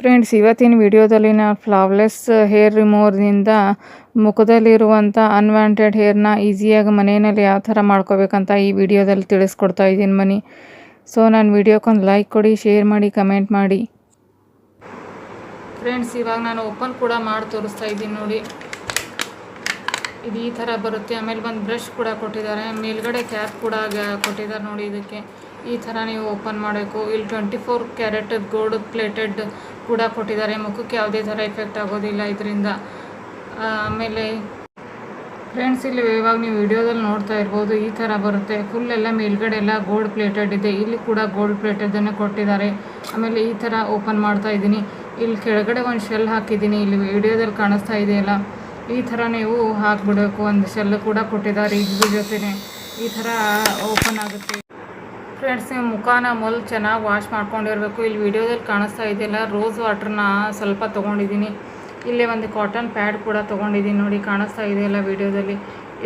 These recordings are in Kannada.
ಫ್ರೆಂಡ್ಸ್ ಇವತ್ತಿನ ವಿಡಿಯೋದಲ್ಲಿ ನಾನು ಫ್ಲಾವ್ಲೆಸ್ ಹೇರ್ ರಿಮೂವರ್ನಿಂದ ಮುಖದಲ್ಲಿರುವಂಥ ಅನ್ವಾಂಟೆಡ್ ಹೇರ್ನ ಈಸಿಯಾಗಿ ಮನೆಯಲ್ಲಿ ಯಾವ ಥರ ಮಾಡ್ಕೋಬೇಕಂತ ಈ ವಿಡಿಯೋದಲ್ಲಿ ತಿಳಿಸ್ಕೊಡ್ತಾ ಇದ್ದೀನಿ ಮನಿ. ಸೊ ನಾನು ವಿಡಿಯೋಕ್ಕೊಂದು ಲೈಕ್ ಕೊಡಿ ಶೇರ್ ಮಾಡಿ ಕಮೆಂಟ್ ಮಾಡಿ. ಫ್ರೆಂಡ್ಸ್ ಇವಾಗ ನಾನು ಓಪನ್ ಕೂಡ ಮಾಡಿ ತೋರಿಸ್ತಾ ಇದ್ದೀನಿ ನೋಡಿ. ಇದು ಈ ಥರ ಬರುತ್ತೆ. ಆಮೇಲೆ ಒಂದು ಬ್ರಷ್ ಕೂಡ ಕೊಟ್ಟಿದ್ದಾರೆ. ಮೇಲ್ಗಡೆ ಕ್ಯಾಪ್ ಕೂಡ ಕೊಟ್ಟಿದ್ದಾರೆ ನೋಡಿ ಇದಕ್ಕೆ. ಈ ಥರ ನೀವು ಓಪನ್ ಮಾಡಬೇಕು. ಇಲ್ಲಿ twenty four carat gold plated ಕೂಡ ಕೊಟ್ಟಿದ್ದಾರೆ. ಮುಖಕ್ಕೆ ಯಾವುದೇ ಥರ ಎಫೆಕ್ಟ್ ಆಗೋದಿಲ್ಲ ಇದರಿಂದ. ಆಮೇಲೆ ಫ್ರೆಂಡ್ಸ್ ಇಲ್ಲಿ ಇವಾಗ ನೀವು ವಿಡಿಯೋದಲ್ಲಿ ನೋಡ್ತಾ ಇರ್ಬೋದು, ಈ ಥರ ಬರುತ್ತೆ. ಫುಲ್ ಎಲ್ಲ ಮೇಲ್ಗಡೆ ಎಲ್ಲ ಗೋಲ್ಡ್ ಪ್ಲೇಟೆಡ್ ಇದೆ. ಇಲ್ಲಿ ಕೂಡ ಗೋಲ್ಡ್ ಪ್ಲೇಟೆಡನ್ನು ಕೊಟ್ಟಿದ್ದಾರೆ. ಆಮೇಲೆ ಈ ಥರ ಓಪನ್ ಮಾಡ್ತಾ ಇದ್ದೀನಿ. ಇಲ್ಲಿ ಕೆಳಗಡೆ ಒಂದು ಶೆಲ್ ಹಾಕಿದ್ದೀನಿ. ಇಲ್ಲಿ ವಿಡಿಯೋದಲ್ಲಿ ಕಾಣಿಸ್ತಾ ಇದೆಯಲ್ಲ, ಈ ಥರ ನೀವು ಹಾಕ್ಬಿಡಬೇಕು. ಒಂದು ಶೆಲ್ ಕೂಡ ಕೊಟ್ಟಿದ್ದಾರೆ. ಇದ್ರ ಜೊತೆನೆ ಈ ಥರ ಓಪನ್ ಆಗುತ್ತೆ. ಫ್ರೆಂಡ್ಸ್ ನೀವು ಮುಖಾನ ಮೊಲ್ ಚೆನ್ನಾಗಿ ವಾಶ್ ಮಾಡ್ಕೊಂಡಿರಬೇಕು. ಇಲ್ಲಿ ವಿಡಿಯೋದಲ್ಲಿ ಕಾಣಿಸ್ತಾ ಇದೆಯಲ್ಲ ರೋಸ್ ವಾಟ್ರನ್ನ ಸ್ವಲ್ಪ ತೊಗೊಂಡಿದ್ದೀನಿ. ಇಲ್ಲೇ ಒಂದು ಕಾಟನ್ ಪ್ಯಾಡ್ ಕೂಡ ತೊಗೊಂಡಿದ್ದೀನಿ. ನೋಡಿ, ಕಾಣಿಸ್ತಾ ಇದೆಯಲ್ಲ ವಿಡಿಯೋದಲ್ಲಿ.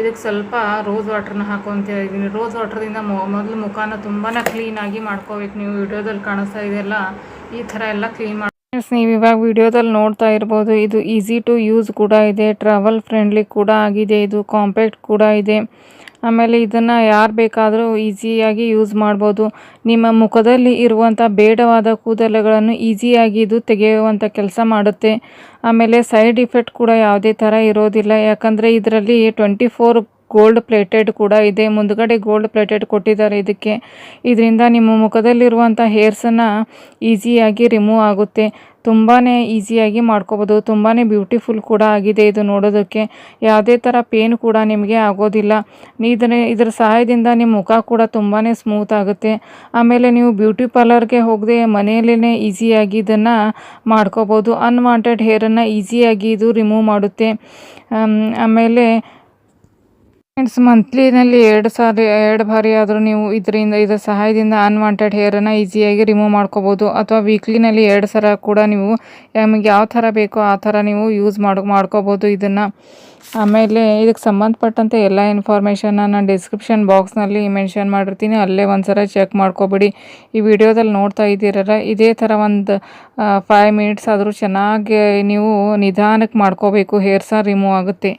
ಇದಕ್ಕೆ ಸ್ವಲ್ಪ ರೋಸ್ ವಾಟ್ರನ್ನ ಹಾಕೊತ ಇದ್ದೀನಿ. ರೋಸ್ ವಾಟ್ರದಿಂದ ಮೊದಲು ಮುಖಾನ ತುಂಬಾ ಕ್ಲೀನಾಗಿ ಮಾಡ್ಕೋಬೇಕು. ನೀವು ವಿಡಿಯೋದಲ್ಲಿ ಕಾಣಿಸ್ತಾ ಇದೆಯಲ್ಲ ಈ ಥರ ಎಲ್ಲ ಕ್ಲೀನ್ ಮಾಡಿ ಫ್ರೆಂಡ್ಸ್ ನೀವು ಇವಾಗ ವಿಡಿಯೋದಲ್ಲಿ ನೋಡ್ತಾ ಇರ್ಬೋದು, ಇದು ಈಸಿ ಟು ಯೂಸ್ ಕೂಡ ಇದೆ ಟ್ರಾವೆಲ್ ಫ್ರೆಂಡ್ಲಿ ಕೂಡ ಆಗಿದೆ, ಇದು ಕಾಂಪ್ಯಾಕ್ಟ್ ಕೂಡ ಇದೆ. ಆಮೇಲೆ ಇದನ್ನು ಯಾರು ಬೇಕಾದರೂ ಈಸಿಯಾಗಿ ಯೂಸ್ ಮಾಡ್ಬೋದು. ನಿಮ್ಮ ಮುಖದಲ್ಲಿ ಇರುವಂಥ ಬೇಡವಾದ ಕೂದಲುಗಳನ್ನು ಈಸಿಯಾಗಿ ಇದು ತೆಗೆಯುವಂಥ ಕೆಲಸ ಮಾಡುತ್ತೆ. ಆಮೇಲೆ ಸೈಡ್ ಇಫೆಕ್ಟ್ ಕೂಡ ಯಾವುದೇ ಥರ ಇರೋದಿಲ್ಲ, ಯಾಕಂದರೆ ಇದರಲ್ಲಿ ಟ್ವೆಂಟಿ ಫೋರ್ ಗೋಲ್ಡ್ ಪ್ಲೇಟೆಡ್ ಕೂಡ ಇದೆ. ಮುಂದ್ಗಡೆ ಗೋಲ್ಡ್ ಪ್ಲೇಟೆಡ್ ಕೊಟ್ಟಿದ್ದಾರೆ ಇದಕ್ಕೆ. ಇದರಿಂದ ನಿಮ್ಮ ಮುಖದಲ್ಲಿರುವಂಥ ಹೇರ್ಸನ್ನು ಈಸಿಯಾಗಿ ರಿಮೂವ್ ಆಗುತ್ತೆ. ತುಂಬಾ ಈಸಿಯಾಗಿ ಮಾಡ್ಕೋಬೋದು. ತುಂಬಾ ಬ್ಯೂಟಿಫುಲ್ ಕೂಡ ಆಗಿದೆ ಇದು ನೋಡೋದಕ್ಕೆ. ಯಾವುದೇ ಥರ ಪೇನ್ ಕೂಡ ನಿಮಗೆ ಆಗೋದಿಲ್ಲ. ಇದರ ಇದರ ಸಹಾಯದಿಂದ ನಿಮ್ಮ ಮುಖ ಕೂಡ ತುಂಬಾ ಸ್ಮೂತ್ ಆಗುತ್ತೆ. ಆಮೇಲೆ ನೀವು ಬ್ಯೂಟಿ ಪಾರ್ಲರ್ಗೆ ಹೋಗದೆ ಮನೆಯಲ್ಲೇ ಈಸಿಯಾಗಿ ಇದನ್ನು ಮಾಡ್ಕೋಬೋದು. ಅನ್ವಾಂಟೆಡ್ ಹೇರನ್ನು ಈಸಿಯಾಗಿ ಇದು ರಿಮೂವ್ ಮಾಡುತ್ತೆ. ಆಮೇಲೆ ಫ್ರೆಂಡ್ಸ್ ಮಂತ್ಲಿನಲ್ಲಿ ಎರಡು ಸಾರಿ, ಎರಡು ಬಾರಿ ಆದರೂ ನೀವು ಇದರಿಂದ, ಇದರ ಸಹಾಯದಿಂದ ಅನ್ವಾಂಟೆಡ್ ಹೇರನ್ನು ಈಸಿಯಾಗಿ ರಿಮೂವ್ ಮಾಡ್ಕೋಬೋದು. ಅಥವಾ ವೀಕ್ಲಿನಲ್ಲಿ ಎರಡು ಸಲ ಕೂಡ ನೀವು ನಿಮಗೆ ಯಾವ ಥರ ಬೇಕೋ ಆ ಥರ ನೀವು ಯೂಸ್ ಮಾಡ್, ಮಾಡ್ಕೋಬೋದು ಇದನ್ನು. ಆಮೇಲೆ ಇದಕ್ಕೆ ಸಂಬಂಧಪಟ್ಟಂತೆ ಎಲ್ಲ ಇನ್ಫಾರ್ಮೇಷನ್ನ ನಾನು ಡಿಸ್ಕ್ರಿಪ್ಷನ್ ಬಾಕ್ಸ್ನಲ್ಲಿ ಮೆನ್ಷನ್ ಮಾಡಿರ್ತೀನಿ. ಅಲ್ಲೇ ಒಂದು ಸಲ ಚೆಕ್ ಮಾಡ್ಕೊಬಿಡಿ. ಈ ವಿಡಿಯೋದಲ್ಲಿ ನೋಡ್ತಾ ಇದ್ದೀರಲ್ಲ, ಇದೇ ಥರ ಒಂದು ಫೈವ್ ಮಿನಿಟ್ಸ್ ಆದರೂ ಚೆನ್ನಾಗಿ ನೀವು ನಿಧಾನಕ್ಕೆ ಮಾಡ್ಕೋಬೇಕು ಹೇರ್ ಸಹ ರಿಮೂವ್ ಆಗುತ್ತೆ.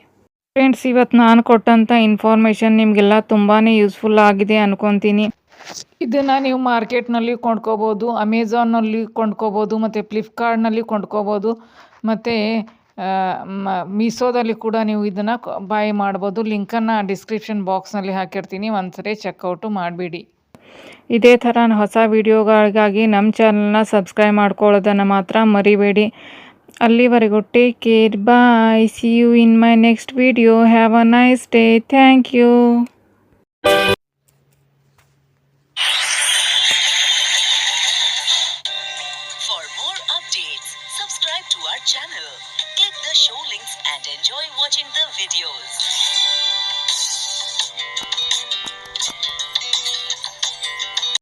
ಫ್ರೆಂಡ್ಸ್ ಇವತ್ತು ನಾನು ಕೊಟ್ಟಂಥ ಇನ್ಫಾರ್ಮೇಷನ್ ನಿಮಗೆಲ್ಲ ತುಂಬಾ ಯೂಸ್ಫುಲ್ ಆಗಿದೆ ಅನ್ಕೊತೀನಿ. ಇದನ್ನು ನೀವು ಮಾರ್ಕೆಟ್ನಲ್ಲಿ ಕೊಂಡ್ಕೋಬೋದು ಅಮೆಝಾನಲ್ಲಿ ಕೊಂಡ್ಕೋಬೋದು ಮತ್ತು ಫ್ಲಿಪ್ಕಾರ್ಟ್ನಲ್ಲಿ ಕೊಂಡ್ಕೋಬೋದು ಮತ್ತು ಮೀಸೋದಲ್ಲಿ ಕೂಡ ನೀವು ಇದನ್ನು ಬಾಯ್ ಮಾಡ್ಬೋದು. ಲಿಂಕನ್ನು ಡಿಸ್ಕ್ರಿಪ್ಷನ್ ಬಾಕ್ಸ್ನಲ್ಲಿ ಹಾಕಿರ್ತೀನಿ. ಒಂದ್ಸರಿ ಚೆಕ್ಔಟು ಮಾಡಿಬಿಡಿ. ಇದೇ ಥರ ಹೊಸ ವಿಡಿಯೋಗಳಿಗಾಗಿ ನಮ್ಮ ಚಾನಲ್ನ ಸಬ್ಸ್ಕ್ರೈಬ್ ಮಾಡ್ಕೊಳ್ಳೋದನ್ನು ಮಾತ್ರ ಮರಿಬೇಡಿ. ಅಲ್ಲಿವರೆಗೂ take care bye see you in my next video have a nice day thank you For more updates, subscribe to our channel, click the show links and enjoy watching the videos.